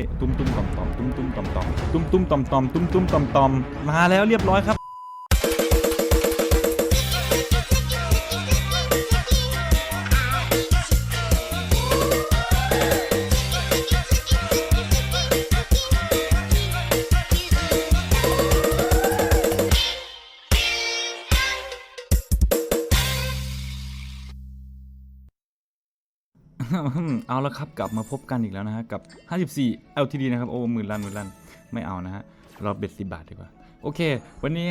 อ้ยตุ้มตุ้มต่อมต่อมตุ้มตุ้มต่อมต่อมตุ้มตุ้มต่อมต่อมตุ้มตุ้มต่อมต่อมมาแล้วเรียบร้อยครับ เอาละครับกลับมาพบกันอีกแล้วนะฮะกับ 54 LTD นะครับโอ้หมื่นล้านหมื่นล้านไม่เอานะฮะเราเบ็ดสิบาทดีกว่า โอเค วันนี้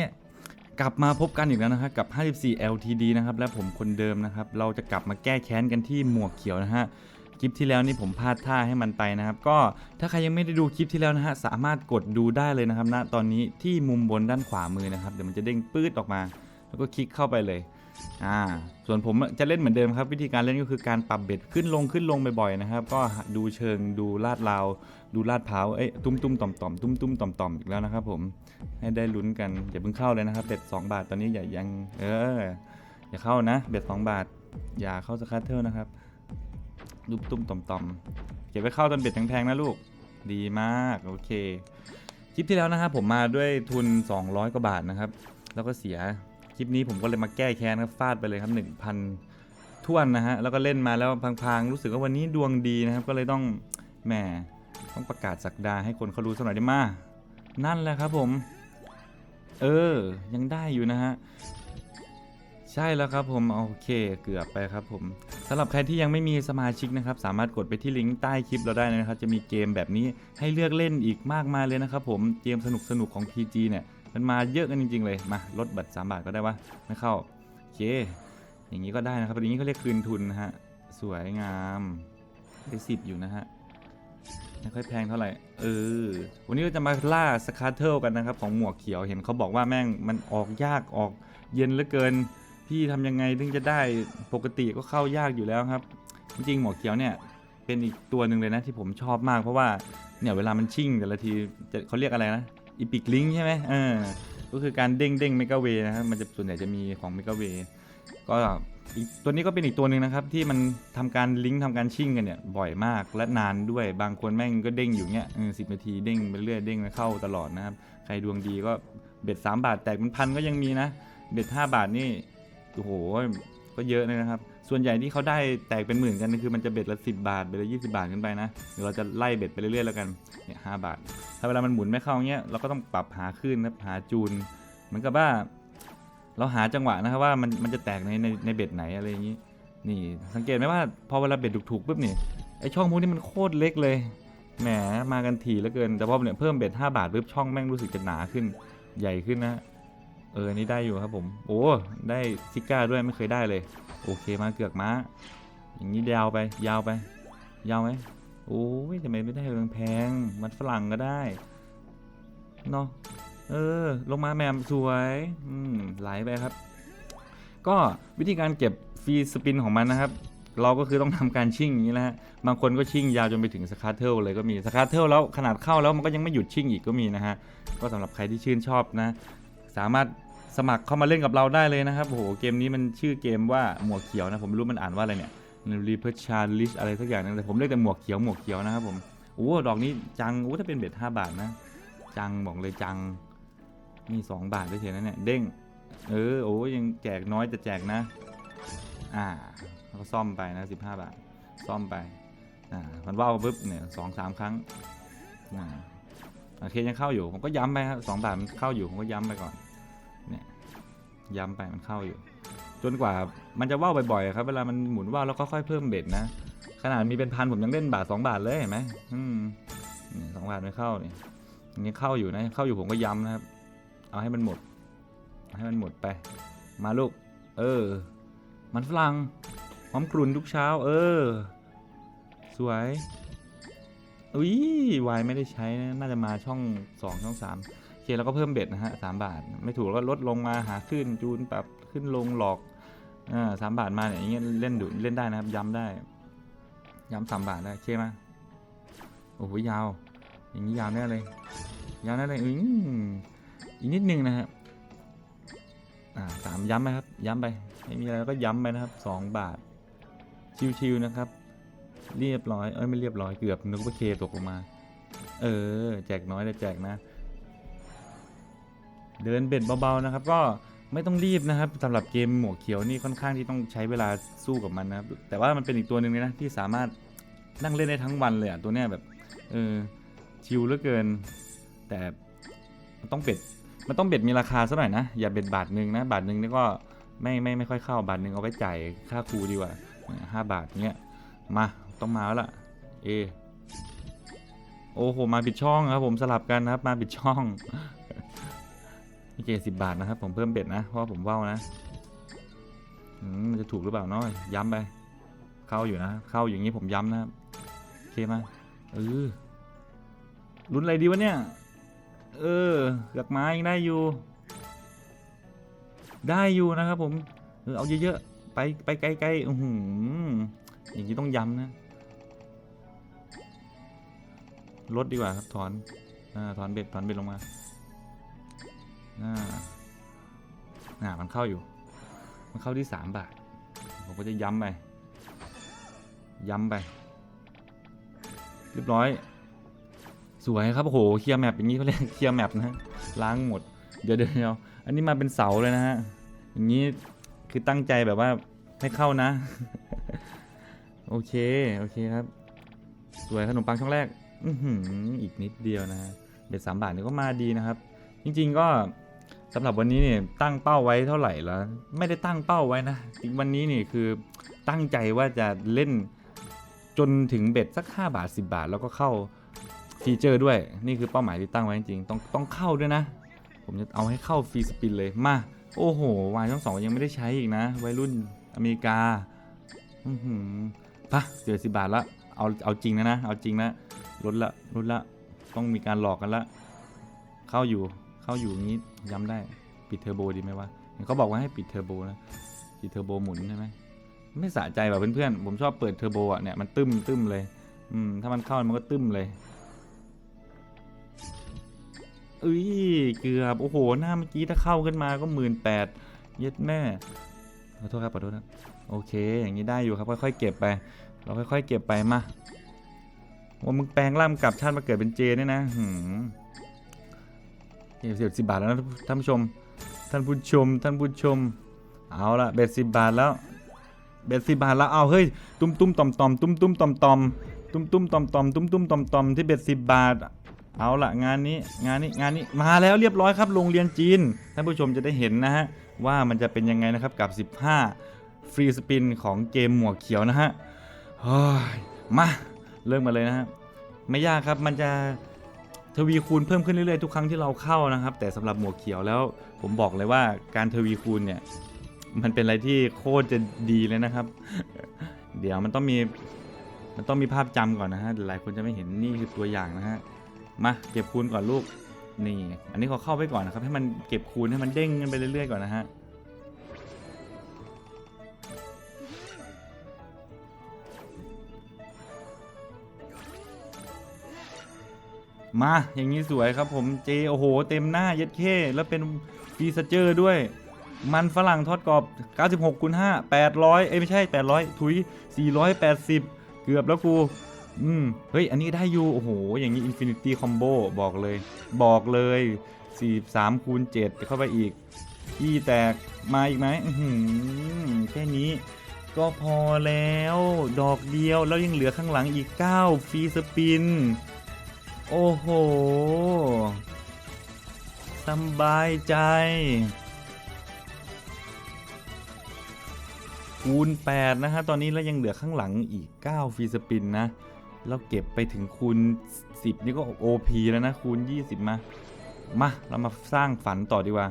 กลับมาพบกันอีกแล้วนะฮะกับ 54 LTD นะครับและผมคนเดิมนะครับ เราจะกลับมาแก้แค้นกันที่หมวกเขียวนะฮะคลิปที่แล้วนี่ผมพลาดท่าให้มันไปนะครับ ก็ถ้าใครยังไม่ได้ดูคลิปที่แล้วนะฮะสามารถกดดูได้เลยนะครับณตอนนี้ที่มุมบนด้านขวามือนะครับเดี๋ยวมันจะเด้งปื๊ดออกมา แล้วก็คลิกเข้าไปเลย อ่าส่วนผมจะเล่นเหมือนเดิมครับ วิธีการเล่นก็คือการปรับเบ็ดขึ้นลงขึ้นลงบ่อยๆนะครับ ก็ดูเชิงดูลาดราว ดูลาดเผาเอ้ยตุ้มตุ้มต่อมต่อมตุ้มตุ้มต่อมต่อมอีกแล้วนะครับผมให้ได้ลุ้นกันอย่าเพิ่งเข้าเลยนะครับเบ็ด2 บาทตอนนี้อย่ายังเอออย่าเข้านะ เบ็ด2 บาท อย่าเข้าสคัตเทอร์นะครับตุ้มตุ้มต่อมต่อมเก็บไว้เข้าตอนเบ็ดแพงๆนะลูกดีมากโอเคคลิปที่แล้วนะครับผมมาด้วยทุน 200 กว่าบาทนะครับ แล้วก็เสีย คลิปนี้ผมก็เลยมาแก้แค้นครับฟาดไปเลยครับ 1,000ท่วนนะฮะแล้วก็เล่นมาแล้วพังๆรู้สึกว่าวันนี้ดวงดีนะครับ ก็เลยต้องแหมต้องประกาศสักดาให้คนเขารู้สักหน่อยได้มานั่นแหละครับผม เออ ยังได้อยู่นะฮะใช่แล้วครับผมโอเคเกือบไปครับผมสำหรับใครที่ยังไม่มีสมาชิกนะครับ สามารถกดไปที่ลิงก์ใต้คลิปเราได้นะครับ จะมีเกมแบบนี้ให้เลือกเล่นอีกมากมายเลยนะครับผมเกมสนุกๆของ PG เนี่ย มันมาเยอะกันจริง ๆ เลย มาลดบัตร 3 บาทก็ได้วะไม่เข้าโอเค อย่างนี้ก็ได้นะครับอย่างนี้เขาเรียกคืนทุนนะฮะ สวยงามได้สิบอยู่นะฮะ ไม่ค่อยแพงเท่าไหร่ เออ วันนี้เราจะมาล่าสคาร์เทลกันนะครับ ของหมวกเขียว เห็นเขาบอกว่าแม่งมันออกยากออกเย็นเหลือเกิน พี่ทำยังไงถึงจะได้ ปกติก็เข้ายากอยู่แล้วครับ จริงๆหมวกเขียวเนี่ยเป็นอีกตัวหนึ่งเลยนะที่ผมชอบมากเพราะว่าเนี่ยเวลามันชิ่งแต่ละทีจะเขาเรียกอะไรนะ อีพิกลิงใช่ไหมเออก็คือการเด้งเด้งเมกะเวนะครับมันจะส่วนใหญ่จะมีของเมกะเวก็อีกตัวนี้ก็เป็นอีกตัวหนึ่งนะครับ ที่มันทำการลิงก์ทำการชิ่งกันเนี่ยบ่อยมากและนานด้วยบางคนแม่งก็เด้งอยู่เงี้ยสิบนาทีเด้งไปเรื่อยเด้งไปเข้าตลอดนะครับ ใครดวงดีก็เบ็ด 3 บาทแตกเป็นพันก็ยังมีนะ เบ็ด 5 บาทนี่โอ้โหก็เยอะเลยนะครับ ส่วนใหญ่ที่เขาได้แตกเป็นหมื่นกันคือมันจะเบ็ดละ10 บาทเบ็ดละ20 บาทขึ้นไปนะเดี๋ยวเราจะไล่เบ็ดไปเรื่อยๆแล้วกันเนี่ยหบาท ถ้าเวลามันหมุนไม่เข้าเงี้ยเราก็ต้องปรับหาขึ้นนะหาจูนเหมือนกับว่า เราหาจังหวะนะครับว่ามันมันจะแตกในในในเบ็ดไหนอะไรอย่างนี้ นี่สังเกตไหมว่าพอเวลาเบ็ดถูกๆปุ๊บนี่ไอช่องพวกนี้มันโคตรเล็กเลยแหมมากันถี่เหลือเกินแต่พอเนี่ยเพิ่มเบ็ด5บาทปุ๊บช่องแม่งรู้สึกจะหนาขึ้นใหญ่ขึ้นนะ เออนี่ได้อยู่ครับผม โอ้ได้ซิก้าด้วยไม่เคยได้เลย โอเคมาเกือกม้า อย่างนี้ยาวไป ยาวไป ยาวไหมโอ้ยทำไมไม่ได้แพงมันฝรั่งก็ได้เนาะเออ ลงมาแมมสวยอืมไหลไปครับ ก็วิธีการเก็บฟรีสปินของมันนะครับ เราก็คือต้องทำการชิ่งอย่างนี้แหละฮะบางคนก็ชิ่งยาวจนไปถึงสคาร์เทลเลยก็มีสคาร์เทลแล้วขนาดเข้าแล้วมันก็ยังไม่หยุดชิ่งอีกก็มีนะฮะก็สำหรับใครที่ชื่นชอบนะ สามารถสมัครเข้ามาเล่นกับเราได้เลยนะครับโอ้โหเกมนี้มันชื่อเกมว่าหมวกเขียวนะผมไม่รู้มันอ่านว่าอะไรเนี่ยรีเพอร์ชาลิชอะไรสักอย่างนึงแต่ผมเรียกแต่หมวกเขียวหมวกเขียวนะครับผมโอ้ดอกนี้จังโอ้ถ้าเป็นเบ็ดห้าบาทนะ จังบอกเลยจังมีสองบาทด้วยเฉยนะเนี่ยเด้งเออโอ้ยังแจกน้อยแต่แจกนะ อ่าแล้วก็ซ่อมไปนะสิบห้าบาท ซ่อมไปอ่ามันว่าวปุ๊บเนี่ยสองสามครั้งอ่า โอเคยังเข้าอยู่ ผมก็ย้ำไปครับสองบาทมันเข้าอยู่ ผมก็ย้ำไปก่อน เนี่ย ย้ำไปมันเข้าอยู่ จนกว่ามันจะว่าวบ่อยๆครับ เวลามันหมุนว่าวแล้วก็ค่อยเพิ่มเบ็ดนะ ขนาดมีเป็นพันผมยังเล่นบาทสองบาทเลยเห็นไหมอืมสองบาทไม่เข้าเนี่ยังเข้าอยู่นะ เข้าอยู่ผมก็ย้ำนะครับ เอาให้มันหมด ให้มันหมดไป มาลูก เออ มันฝรั่งหอมกลุ่นทุกเช้า เออ สวย อุ้ยวายไม่ได้ใช้นะน่าจะมาช่องสองช่องสามโอเคแล้วก็เพิ่มเบ็ดนะฮะสามบาท ไม่ถูกก็ลดลงมาหาขึ้นจูนปรับขึ้นลงหลอกอ่าสามบาทมาเนี่ยอย่างเงี้ยเล่นดูเล่นได้นะครับ ย้ำได้ ย้ำสามบาทได้โอเคไหมโอ้โหยาว อย่างนี้ยาวแน่เลย ยาวแน่เลยอืมอีกนิดนึงนะฮะอ่าสามย้ำไหมครับ ย้ำไปไม่มีอะไรก็ย้ำไปนะครับสองบาทชิวๆนะครับ เรียบร้อย เอ้ยไม่เรียบร้อยเกือบนึกว่าเคตกลงมา เออ แจกน้อยแต่แจกนะ เดินเบ็ดเบาๆนะครับ ก็ไม่ต้องรีบนะครับสำหรับเกมหมวกเขียวนี่ค่อนข้างที่ต้องใช้เวลาสู้กับมันนะครับ แต่ว่ามันเป็นอีกตัวหนึ่งเลยนะที่สามารถนั่งเล่นได้ทั้งวันเลยอะตัวเนี้ยแบบเออชิลเหลือเกิน แต่มันต้องเบ็ดมันต้องเบ็ดมีราคาซะหน่อยนะอย่าเบ็ดบาทหนึ่งนะบาทหนึ่งนี่ก็ไม่ไม่ไม่ค่อยเข้าบาทหนึ่งเอาไว้จ่ายค่าครูดีกว่าห้าบาทเงี้ยมา ต้องมาแล้วล่ะ เอ โอ้โห มาปิดช่องครับผมสลับกันนะครับ มาปิดช่องนี่เกสิบบาทนะครับ ผมเพิ่มเบ็ดนะ เพราะผมว่าวนะมันจะถูกหรือเปล่าเนาะย้ำไป เข้าอยู่นะ เข้าอย่างนี้ผมย้ำนะครับโอเคมาเออลุ้นอะไรดีวะเนี่ย เออเกือกไม้ยังได้อยู่ ได้อยู่นะครับผม เออเอาเยอะๆ ไปไปไกลๆอือหืออย่างนี้ต้องย้ำนะ ลดดีกว่าครับถอนอ่าถอนเบ็ดถอนเบ็ดลงมาอ่าอ่ามันเข้าอยู่ มันเข้าที่สามบาท ผมก็จะย้ำไป ย้ำไป เรียบร้อย สวยครับ โอ้โห เคลียร์แมปอย่างนี้เขาเรียกเคลียร์แมปนะ ล้างหมด เดี๋ยวเดี๋ยวเดี๋ยวอันนี้มาเป็นเสาเลยนะฮะ อย่างนี้คือตั้งใจแบบว่าให้เข้านะ โอเค โอเคครับ สวยขนมปังช่องแรก อือหืออีกนิดเดียวนะฮะเบ็ดสามบาทนี่ก็มาดีนะครับ จริง ๆก็สำหรับวันนี้เนี่ยตั้งเป้าไว้เท่าไหร่แล้ว ไม่ได้ตั้งเป้าไว้นะวันนี้นี่คือตั้งใจว่าจะเล่นจนถึงเบ็ดสัก 5 บาท 10 บาท แล้วก็เข้าฟีเจอร์ด้วย นี่คือเป้าหมายที่ตั้งไว้จริงๆต้องต้องเข้าด้วยนะ ผมจะเอาให้เข้าฟรีสปินเลยมา โอ้โห วายทั้งสองยังไม่ได้ใช้อีกนะ วัยรุ่นอเมริกา อือหือปะเสียสิบาทละ เอาเอาจริงนะนะ เอาจริงนะลดละลดละ ต้องมีการหลอกกันละ เข้าอยู่เข้าอยู่อย่างนี้ย้ำได้ปิดเทอร์โบดีไหมวะเขาบอกว่าให้ปิดเทอร์โบนะปิดเทอร์โบหมุนใช่ไหมไม่สะใจแบบเพื่อนๆ ผมชอบเปิดเทอร์โบอะเนี่ยมันตึมตึมเลย อืมถ้ามันเข้ามันก็ตึมเลยเอ้ยเกือบโอ้โหหน้าเมื่อกี้ถ้าเข้าขึ้นมาก็หมื่นแปดเย็ดแม่ ขอโทษครับขอโทษครับโอเค อย่างนี้ได้อยู่ครับค่อยๆเก็บไป เราค่อยๆเก็บไปมาว่ามึงแปลงร่างกลับชาติมาเกิดเป็นเจเนี่ยนะหืมเสียสิบบาทแล้วนะท่านผู้ชม ท่านผู้ชม ท่านผู้ชม เอาละเบ็ดสิบบาทแล้วเบ็ดสิบบาทแล้วเอาเฮ้ยตุ้มตุ้มต่อมต่อมตุ้มตุ้มต่อมต่อมตุ้มตุ้มต่อมต่อมตุ้มตุ้มต่อมต่อมที่เบ็ดสิบบาท เอาละงานนี้งานนี้งานนี้มาแล้วเรียบร้อยครับโรงเรียนจีนท่านผู้ชมจะได้เห็นนะฮะว่ามันจะเป็นยังไงนะครับกับ 15 ฟรีสปินของเกมหมวกเขียวนะฮะเฮ้ยมาเริ่มมาเลยนะฮะไม่ยากครับมันจะทวีคูณเพิ่มขึ้นเรื่อยๆทุกครั้งที่เราเข้านะครับ แต่สำหรับหมวกเขียวแล้วผมบอกเลยว่าการทวีคูณเนี่ยมันเป็นอะไรที่โคตรจะดีเลยนะครับ เดี๋ยวมันต้องมีมันต้องมีภาพจำก่อนนะฮะหลายคนจะไม่เห็นนี่คือตัวอย่างนะฮะ มาเก็บคูณก่อนลูก นี่ อันนี้ขอเข้าไปก่อนนะครับ ให้มันเก็บคูณให้มันเด้งกันไปเรื่อยๆก่อนนะฮะ มาอย่างนี้สวยครับผมเจโอ้โห เต็มหน้าเย็ดเข้แล้วเป็นฟีสเจอร์ด้วย มันฝรั่งทอดกรอบ 96คูณ5 800 เอ้ยไม่ใช่ 800 ถุย 480 เกือบแล้วกู อืม เฮ้ย อันนี้ได้อยู่ โอ้โห อย่างนี้ Infinity Combo บบอกเลย บอกเลย 43คูณ7เข้าไปอีกขี้แตก มาอีกไหมอือแค่นี้ ก็พอแล้ว ดอกเดียว แล้วยังเหลือข้างหลังอีก 9 ฟรีสปิน โอ้โหสบายใจ คูณ 8 นะฮะ ตอนนี้แล้วยังเหลือข้างหลังอีก 9 ฟรีสปินนะ แล้วเก็บไปถึงคูณ 10 นี่ก็ OP แล้วนะคูณ 20 มา มา เรามาสร้างฝันต่อดีกว่า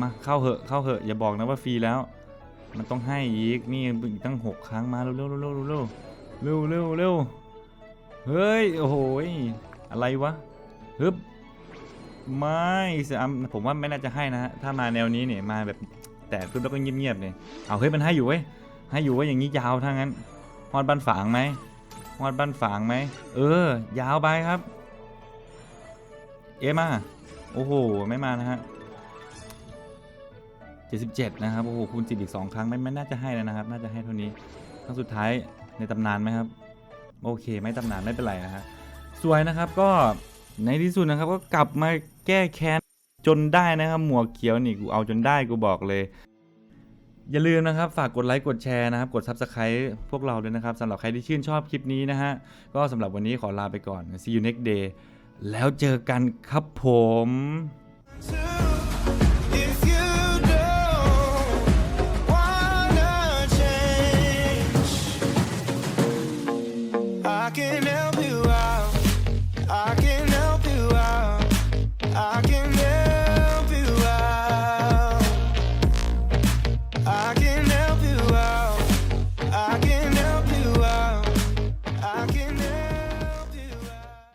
มาเข้าเหอะเข้าเหอะอย่าบอกนะว่าฟรีแล้ว มันต้องให้อีกนี่อีกตั้ง 6 ครั้งมาเร็วเร็วเร็วเร็วเร็วเร็วเร็วเร็วเฮ้ย โอ้โหยอะไรวะฮึบไม่ผมว่าไม่น่าจะให้นะฮะถ้ามาแนวนี้เนี่ยมาแบบแต่ขึ้นแล้วก็เงียบๆเลยเอาเฮ้ยมันให้อยู่เว้ยให้อยู่ว่าอย่างนี้ยาวถ้างั้นฮอดบ้านฝางไหม ฮอดบ้านฝางไหม เออ ยาวไปครับ เอมา โอ้โห ไม่มานะฮะ77 นะครับ โอ้โห คูณ10อีก 2 ครั้งไม่ไม่น่าจะให้แล้วนะครับ น่าจะให้เท่านี้ ครั้งสุดท้ายในตำนานไหมครับ โอเค ไม่ตำนานไม่เป็นไรนะฮะ สวยนะครับ ก็ในที่สุดนะครับ ก็กลับมาแก้แค้นจนได้นะครับ หมวกเขียวนี่กูเอาจนได้กูบอกเลย อย่าลืมนะครับ ฝากกดไลค์กดแชร์นะครับ กด Subscribe พวกเราด้วยนะครับสำหรับใครที่ชื่นชอบคลิปนี้นะฮะ ก็สำหรับวันนี้ขอลาไปก่อน see you next day แล้วเจอกันครับผม can